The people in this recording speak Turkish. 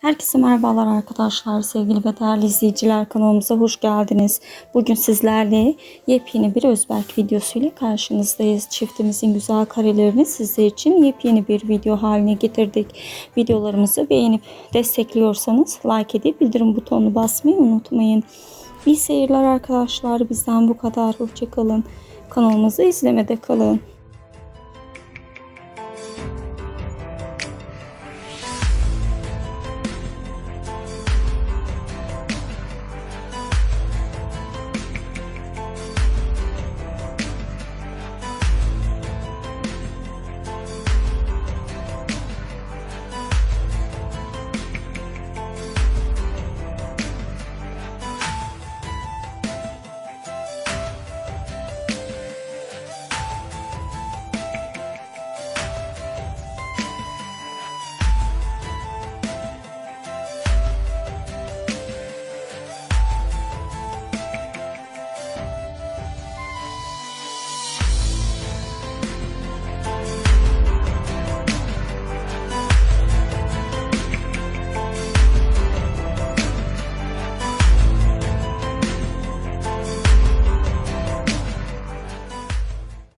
Herkese merhabalar arkadaşlar, sevgili ve değerli izleyiciler kanalımıza hoş geldiniz. Bugün sizlerle yepyeni bir Özberk videosu ile karşınızdayız. Çiftimizin güzel karelerini sizler için yepyeni bir video haline getirdik. Videolarımızı beğenip destekliyorsanız like edip bildirim butonunu basmayı unutmayın. İyi seyirler arkadaşlar. Bizden bu kadar. Hoşçakalın. Kanalımızı izlemede kalın.